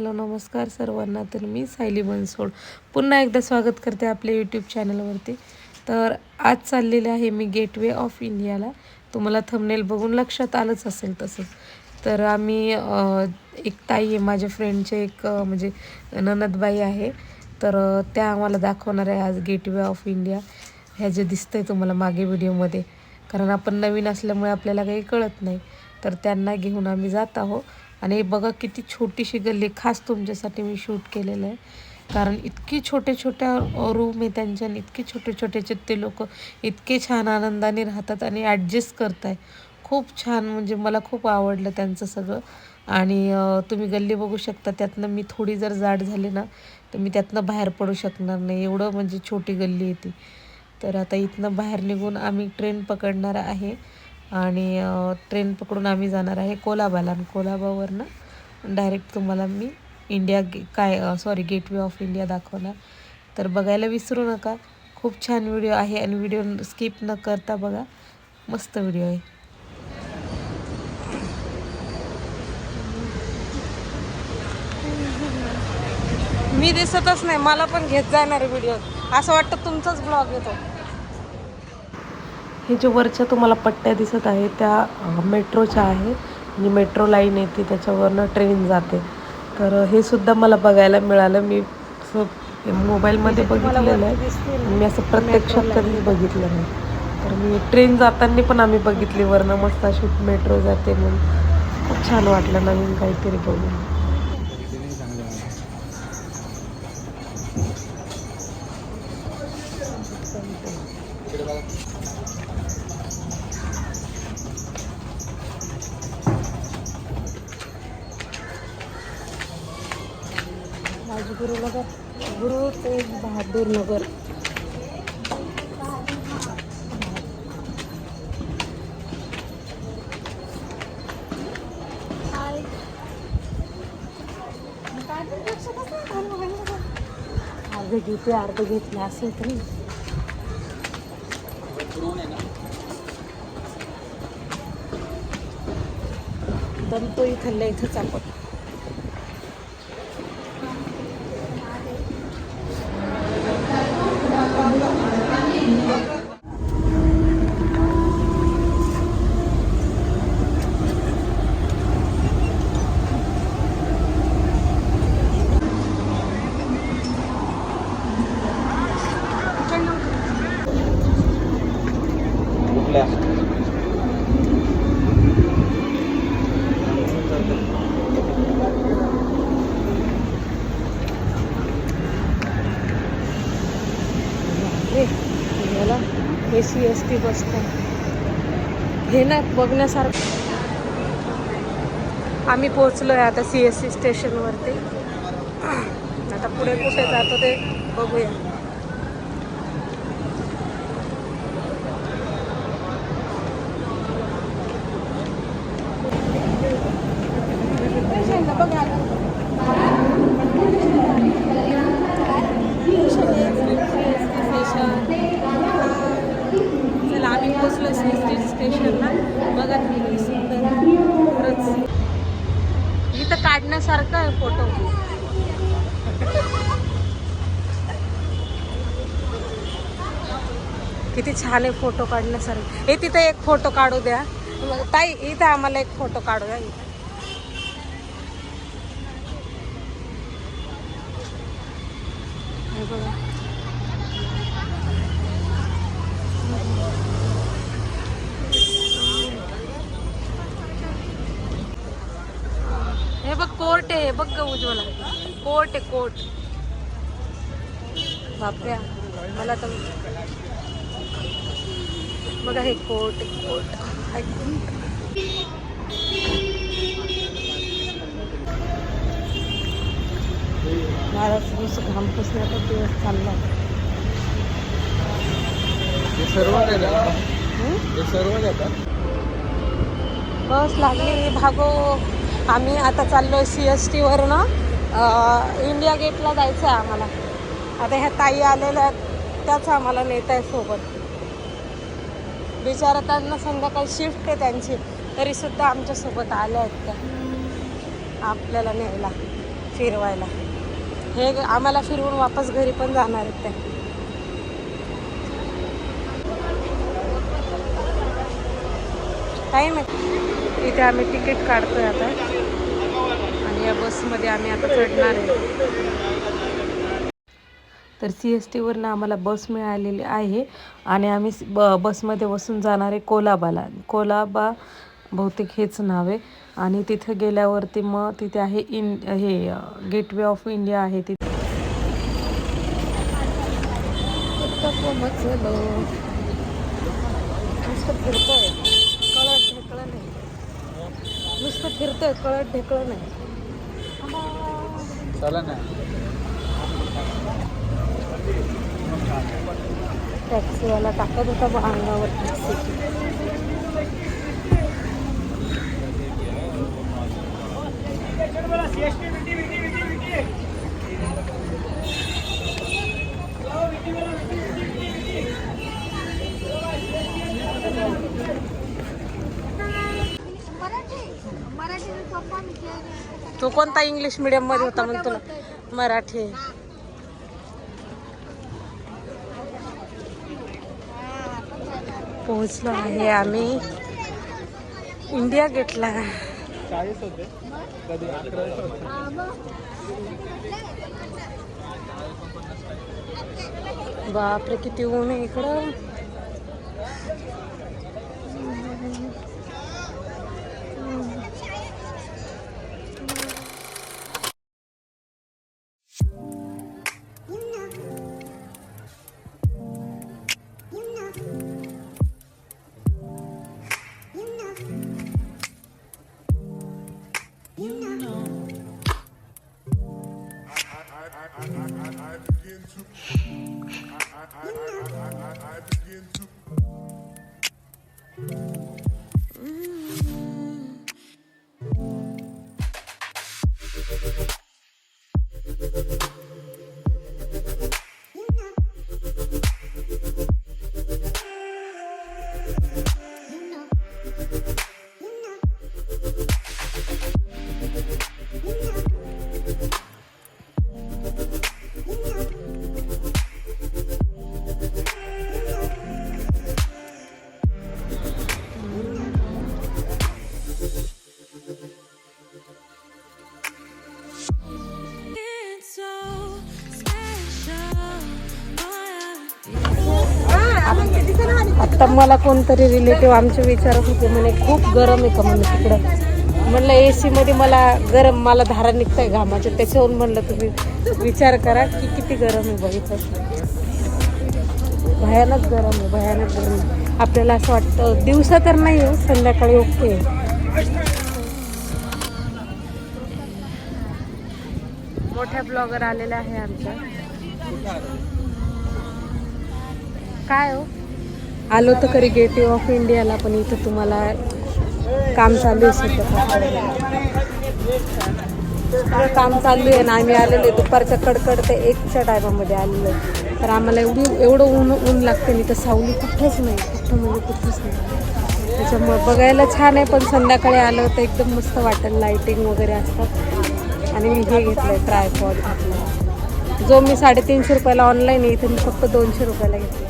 Hello नमस्कार सर्वांना. तर मी सायली बनसोड पुन्हा एकदा स्वागत करते आपल्या यूट्यूब चॅनलवरती तर आज चाललेले आहे मी गेटवे ऑफ इंडियाला तुम्हाला थंबनेल बघून लक्षात आलंच असेल तसं. तर आम्ही एक ताई आहे माझ्या फ्रेंडचे एक म्हणजे ननदबाई आहे. तर त्या आम्हाला दाखवणार आहे आज गेटवे ऑफ इंडिया ह्या जे दिसतंय तुम्हाला मागे व्हिडिओमध्ये कारण आपण नवीन असल्यामुळे आपल्याला काही कळत नाही. तर त्यांना घेऊन आम्ही जात आहोत. आणि बघा किती छोटीशी गल्ली खास तुमच्यासाठी मी शूट केलेलं आहे. कारण इतकी छोट्या छोट्या रूम आहे त्यांच्या आणि इतके छोटे छोटे ते लोक इतके छान आनंदाने राहतात आणि ॲडजस्ट करताय. खूप छान म्हणजे मला खूप आवडलं त्यांचं सगळं. आणि तुम्ही गल्ली बघू शकता त्यातनं मी थोडी जर जाड झाली ना तर मी त्यातनं बाहेर पडू शकणार नाही. एवढं म्हणजे छोटी गल्ली आहे ती. तर आता इथनं बाहेर निघून आम्ही ट्रेन पकडणार आहे. आणि ट्रेन पकडून आम्ही जाणार आहे कोलाबाला. आणि कोलाबावरनं डायरेक्ट तुम्हाला मी इंडिया गे काय सॉरी गेटवे ऑफ इंडिया दाखवणार. तर बघायला विसरू नका. खूप छान व्हिडिओ आहे आणि व्हिडिओ स्किप न करता बघा. मस्त व्हिडिओ आहे. मी दिसतच नाही. मला पण घेत जाणार व्हिडिओ असं वाटतं तुमचाच ब्लॉग येतो. हे जे वरच्या तुम्हाला पट्ट्या दिसत आहे त्या मेट्रोच्या आहे म्हणजे मेट्रो लाईन येते त्याच्यावरनं ट्रेन जाते. तर हे सुद्धा मला बघायला मिळालं. मी मोबाईलमध्ये बघितलेलं आहे. मी असं प्रत्यक्षात कधीच बघितलं नाही. तर मी ट्रेन जाताना पण आम्ही बघितली. वरनं मस्त अशी मेट्रो जाते म्हणून. खूप छान वाटलं नवीन काहीतरी बघून. राजगुरुनगर गुरु बहादूर नगर. अर्ध घेते अर्ध घेतलं असेल तरी. दमतो इथल्या इथंच आपण कुठल्या C S T bus stand. हे ना बघण्यासारखं. आम्ही पोचलो आहे आता सी एस सी स्टेशनवरती. आता पुढे कुठे जातो ते बघूया चला आम्ही पोचलो सी एस टी स्टेशनला बघा किती सुंदर खरंच इथं आहे फोटो किती छान आहे फोटो काढण्यासारखं. हे तिथे एक फोटो काढू द्या. ताई इथं आम्हाला एक फोटो काढू द्या. इथं हे बघा हे बघ कोर्ट आहे बघ उज्ज्वला. कोर्ट आहे कोर्ट बापऱ्या मला तर बघा हे कोर्ट माझा नुसतं घाम पुसण्याचा दिवस चालला सर्व सर्व बस लागली भागो. आम्ही आता चाललो आहे सी एस टीवरनं इंडिया गेटला जायचं आहे आम्हाला. आता ह्या ताई आलेल्या आहेत, त्याच आम्हाला नेत आहे सोबत. बिचारा त्यांना संध्याकाळी शिफ्ट आहे त्यांची तरीसुद्धा आमच्यासोबत आल्या आहेत त्या. आपल्याला न्यायला फिरवायला. हे आम्हाला फिरवून वापस घरी पण जाणार आहेत ते टाईम आहे इथे आम्ही तिकीट काढतोय आता. आणि या बसमध्ये आम्ही आता चढणार आहे. तर सी एस टीवरनं आम्हाला बस मिळालेली आहे आणि आम्ही ब बसमध्ये बसून जाणार आहे कोलाबाला. कोलाबा बहुतेक हेच नाव आहे. आणि तिथं गेल्यावरती मग तिथे आहे इन हे गेटवे ऑफ इंडिया आहे तिथे नुसतं फिरतंय. कळत ढेकळं नाही नुसतं फिरतोय कळत ढेकळं नाही चला ना. टॅक्सीवाला टाकत होता बा अंगावर. टॅक्सी तो कोणता इंग्लिश मिडियममध्ये होता म्हणतो तुला? मराठी. पोहोचलो आहे आम्ही. इंडिया गेटला बापरे किती ऊन आहे इकडं. begin to. आता मला कोणतरी रिलेटिव्ह आमचे विचारत होते म्हणे खूप गरम आहे का म्हणे तिकडं? म्हणलं ए सीमध्ये मला गरम मला धारा निघताय घामाच्या त्याच्यावरून म्हणलं तुम्ही विचार करा की किती गरम आहे बघितलं भयानक गरम आहे भयानक गरम आहे. आपल्याला असं वाटतं दिवसा तर नाही हो संध्याकाळी ओके मोठ्या ब्लॉगर आलेल्या आहे आमच्या काय हो? आलो तर खरी गेटवे ऑफ इंडियाला पण इथं तुम्हाला काम चालू आहे काम चालू आहे ना आम्ही आलेलो दुपारच्या कडकड ते एकच्या टायमामध्ये आलेलो आहे. तर आम्हाला एवढी एवढं ऊन ऊन लागते नाही तर सावली कुठंच नाही कुठं म्हणजे कुठंच नाही. त्याच्यामुळे बघायला छान आहे पण संध्याकाळी आलं तर एकदम मस्त वाटेल लाईटिंग वगैरे असतात आणि मी हे घेतलं आहे ट्रायपॉड घातलं जो मी साडेतीनशे रुपयाला ऑनलाईन आहे इथे मी फक्त दोनशे रुपयाला घेतला